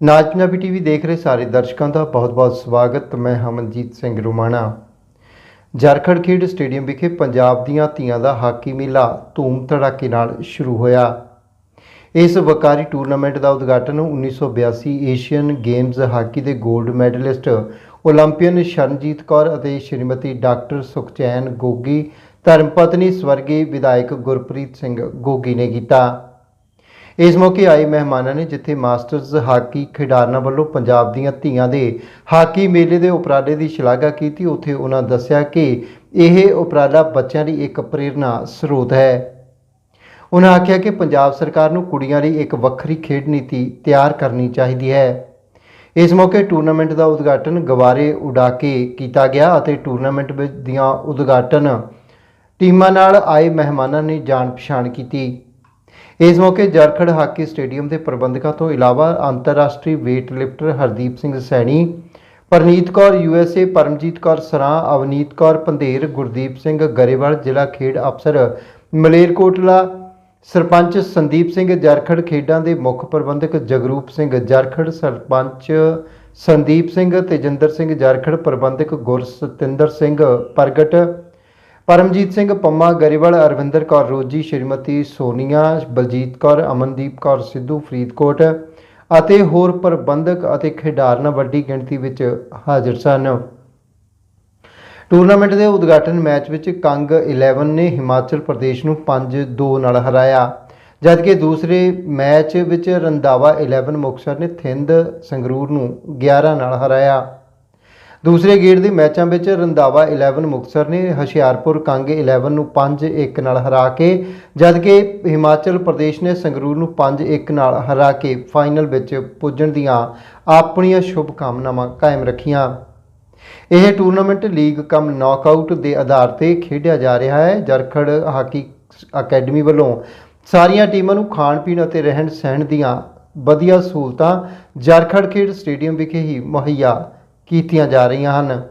ਨਾਚ ਪੰਜਾਬੀ ਟੀਵੀ ਦੇਖ ਰਹੇ ਸਾਰੇ ਦਰਸ਼ਕਾਂ ਦਾ ਬਹੁਤ-ਬਹੁਤ ਸਵਾਗਤ। ਮੈਂ ਹਮਨਜੀਤ ਸਿੰਘ ਰੁਮਾਣਾ। ਝਾਰਖੰਡ ਖੇਡ ਸਟੇਡੀਅਮ ਵਿਖੇ ਪੰਜਾਬ ਦੀਆਂ ਧੀਆਂ ਦਾ ਹਾਕੀ ਮੇਲਾ ਧੂਮ ਧੜਾਕੇ ਨਾਲ ਸ਼ੁਰੂ ਹੋਇਆ। ਇਸ ਵਕਾਰੀ ਟੂਰਨਾਮੈਂਟ ਦਾ ਉਦਘਾਟਨ 1982 ਏਸ਼ੀਅਨ ਗੇਮਜ਼ ਹਾਕੀ ਦੇ 골ਡ ਮੈਡਲਿਸਟ 올림ਪੀਅਨ ਸ਼ਰਨਜੀਤ ਕੌਰ ਅਤੇ ਸ਼੍ਰੀਮਤੀ ਡਾਕਟਰ ਸੁਖਚੈਨ ਗੋਗੀ, ਧਰਮਪਤਨੀ ਸਵਰਗੀ ਵਿਧਾਇਕ ਗੁਰਪ੍ਰੀਤ ਸਿੰਘ ਗੋਗੀ ਨੇ ਕੀਤਾ। ਇਸ ਮੌਕੇ ਆਏ ਮਹਿਮਾਨਾਂ ਨੇ ਜਿੱਥੇ ਮਾਸਟਰਜ਼ ਹਾਕੀ ਖਿਡਾਰਨਾਂ ਵੱਲੋਂ ਪੰਜਾਬ ਦੀਆਂ ਧੀਆਂ ਦੇ ਹਾਕੀ ਮੇਲੇ ਦੇ ਉਪਰਾਲੇ ਦੀ ਸ਼ਲਾਘਾ ਕੀਤੀ, ਉੱਥੇ ਉਹਨਾਂ ਦੱਸਿਆ ਕਿ ਇਹ ਉਪਰਾਲਾ ਬੱਚਿਆਂ ਲਈ ਇੱਕ ਪ੍ਰੇਰਨਾ ਸਰੋਤ ਹੈ। ਉਹਨਾਂ ਆਖਿਆ ਕਿ ਪੰਜਾਬ ਸਰਕਾਰ ਨੂੰ ਕੁੜੀਆਂ ਲਈ ਇੱਕ ਵੱਖਰੀ ਖੇਡ ਨੀਤੀ ਤਿਆਰ ਕਰਨੀ ਚਾਹੀਦੀ ਹੈ। ਇਸ ਮੌਕੇ ਟੂਰਨਾਮੈਂਟ ਦਾ ਉਦਘਾਟਨ ਗਵਾਰੇ ਉਡਾ ਕੇ ਕੀਤਾ ਗਿਆ ਅਤੇ ਟੂਰਨਾਮੈਂਟ ਵਿੱਚ ਦੀਆਂ ਉਦਘਾਟਨ ਟੀਮਾਂ ਨਾਲ ਆਏ ਮਹਿਮਾਨਾਂ ਨੇ ਜਾਣ ਪਛਾਣ ਕੀਤੀ। ਇਸ ਮੌਕੇ ਜਰਖੜ ਹਾਕੀ ਸਟੇਡੀਅਮ ਦੇ ਪ੍ਰਬੰਧਕਾਂ ਤੋਂ ਇਲਾਵਾ ਅੰਤਰਰਾਸ਼ਟਰੀ weight lifter Hardeep Singh Saini, Parneet Kaur USA Paramjit Kaur Saran, Avneet Kaur Pandher, Gurdeep Singh Grewal, ਜ਼ਿਲ੍ਹਾ ਖੇਡ ਅਫਸਰ ਮਲੇਰਕੋਟਲਾ ਸਰਪੰਚ ਸੰਦੀਪ ਸਿੰਘ ਜਰਖੜ, ਖੇਡਾਂ ਦੇ ਮੁੱਖ ਪ੍ਰਬੰਧਕ ਜਗਰੂਪ ਸਿੰਘ ਜਰਖੜ, ਸਰਪੰਚ ਸੰਦੀਪ ਸਿੰਘ, ਤੇਜਿੰਦਰ ਸਿੰਘ ਜਰਖੜ, ਪ੍ਰਬੰਧਕ ਗੁਰਸਤਿੰਦਰ ਸਿੰਘ ਪ੍ਰਗਟ ਪਰਮਜੀਤ ਸਿੰਘ ਪੰਮਾ, ਗਰੇਵਾਲ ਅਰਵਿੰਦਰ ਕੌਰ ਰੋਜੀ, ਸ਼੍ਰੀਮਤੀ ਸੋਨੀਆ, ਬਲਜੀਤ ਕੌਰ, ਅਮਨਦੀਪ ਕੌਰ ਸਿੱਧੂ, ਫਰੀਦਕੋਟ ਅਤੇ ਹੋਰ ਪ੍ਰਬੰਧਕ ਅਤੇ ਖਿਡਾਰਨ ਵੱਡੀ ਗਿਣਤੀ ਵਿੱਚ ਹਾਜ਼ਰ ਸਨ। ਟੂਰਨਾਮੈਂਟ ਦੇ ਉਦਘਾਟਨ ਮੈਚ ਵਿੱਚ ਕੰਗ 11 ਨੇ ਹਿਮਾਚਲ ਪ੍ਰਦੇਸ਼ ਨੂੰ 5-2 ਨਾਲ ਹਰਾਇਆ, ਜਦਕਿ ਦੂਸਰੇ ਮੈਚ ਵਿੱਚ ਰੰਧਾਵਾ 11 ਮੁਕਤਸਰ ਨੇ ਥਿੰਦ ਸੰਗਰੂਰ ਨੂੰ 11 ਨਾਲ ਹਰਾਇਆ। ਦੂਸਰੇ ਗੇੜ ਦੇ ਮੈਚਾਂ ਵਿੱਚ ਰੰਧਾਵਾ 11 ਮੁਕਤਸਰ ਨੇ ਹੁਸ਼ਿਆਰਪੁਰ ਕੰਗ 11 ਨੂੰ 5-1 ਨਾਲ ਹਰਾ ਕੇ, ਜਦਕਿ ਹਿਮਾਚਲ ਪ੍ਰਦੇਸ਼ ਨੇ ਸੰਗਰੂਰ ਨੂੰ 5-1 ਨਾਲ ਹਰਾ ਕੇ ਫਾਈਨਲ ਵਿੱਚ ਪੁੱਜਣ ਦੀਆਂ ਆਪਣੀਆਂ ਸ਼ੁਭ ਕਾਮਨਾਵਾਂ ਕਾਇਮ ਰੱਖੀਆਂ। ਇਹ ਟੂਰਨਾਮੈਂਟ ਲੀਗ ਕਮ ਨੌਕਆਊਟ ਦੇ ਆਧਾਰ ਤੇ ਖੇਡਿਆ ਜਾ ਰਿਹਾ ਹੈ। ਜਰਖੜ ਹਾਕੀ ਅਕੈਡਮੀ ਵੱਲੋਂ ਸਾਰੀਆਂ ਟੀਮਾਂ ਨੂੰ ਖਾਣ ਪੀਣ ਅਤੇ ਰਹਿਣ ਸਹਿਣ ਦੀਆਂ ਵਧੀਆ ਸਹੂਲਤਾਂ ਜਰਖੜ ਖੇਡ ਸਟੇਡੀਅਮ ਵਿਖੇ ਹੀ ਮੁਹੱਈਆ ਕੀਤੀਆਂ ਜਾ ਰਹੀਆਂ ਹਨ।